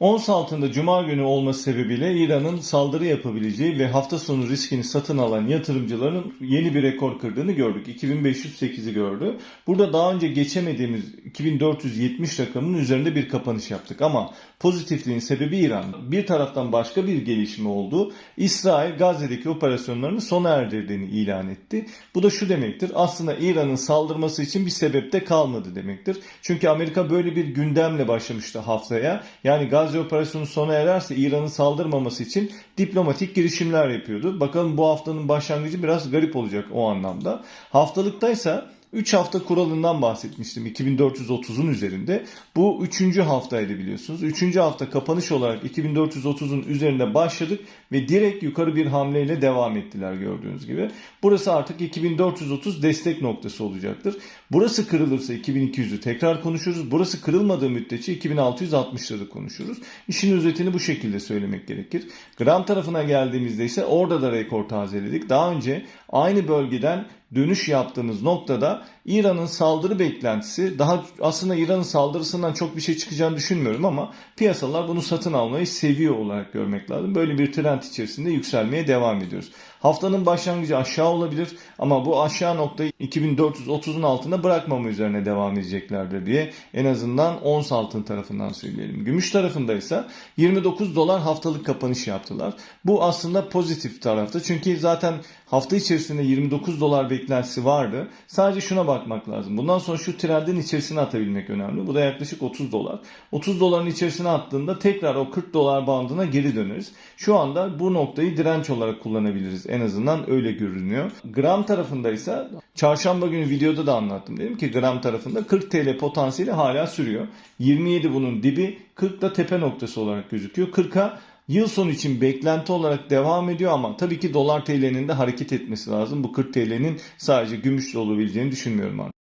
Ons altında cuma günü olması sebebiyle İran'ın saldırı yapabileceği ve hafta sonu riskini satın alan yatırımcıların yeni bir rekor kırdığını gördük. 2508'i gördü. Burada daha önce geçemediğimiz 2470 rakamının üzerinde bir kapanış yaptık ama pozitifliğin sebebi İran. Bir taraftan başka bir gelişme oldu. İsrail Gazze'deki operasyonlarını sona erdirdiğini ilan etti. Bu da şu demektir. Aslında İran'ın saldırması için bir sebep de kalmadı demektir. Çünkü Amerika böyle bir gündemle başlamıştı haftaya. Yani Gazze operasyonu sona ererse İran'ın saldırmaması için diplomatik girişimler yapıyordu. Bakalım bu haftanın başlangıcı biraz garip olacak o anlamda. Haftalıktaysa 3 hafta kuralından bahsetmiştim 2430'un üzerinde. Bu 3. haftaydı biliyorsunuz. 3. hafta kapanış olarak 2430'un üzerinde başladık ve direkt yukarı bir hamleyle devam ettiler gördüğünüz gibi. Burası artık 2430 destek noktası olacaktır. Burası kırılırsa 2200'ü tekrar konuşuruz. Burası kırılmadığı müddetçe 2660'ları konuşuruz. İşin özetini bu şekilde söylemek gerekir. Gram tarafına geldiğimizde ise orada da rekor tazeledik. Daha önce aynı bölgeden dönüş yaptığımız noktada İran'ın saldırı beklentisi daha aslında İran'ın saldırısından çok bir şey çıkacağını düşünmüyorum ama piyasalar bunu satın almayı seviyor olarak görmek lazım. Böyle bir trend içerisinde yükselmeye devam ediyoruz. Haftanın başlangıcı aşağı olabilir ama bu aşağı noktayı 2430'un altına bırakmama üzerine devam edeceklerdir diye en azından ons altın tarafından söyleyelim. Gümüş tarafında ise 29 dolar haftalık kapanış yaptılar. Bu aslında pozitif tarafta çünkü zaten hafta içerisinde 29 dolar beklentisi vardı. Sadece şuna bakmak lazım. Bundan sonra şu trendin içerisine atabilmek önemli. Bu da yaklaşık 30 dolar. 30 doların içerisine attığında tekrar o 40 dolar bandına geri döneriz. Şu anda bu noktayı direnç olarak kullanabiliriz. En azından öyle görünüyor. Gram tarafında ise çarşamba günü videoda da anlattım. Dedim ki gram tarafında 40 TL potansiyeli hala sürüyor. 27 bunun dibi 40 da tepe noktası olarak gözüküyor. 40'a Yıl sonu için beklenti olarak devam ediyor ama tabii ki dolar TL'nin de hareket etmesi lazım. Bu 40 TL'nin sadece gümüşle olabileceğini düşünmüyorum artık.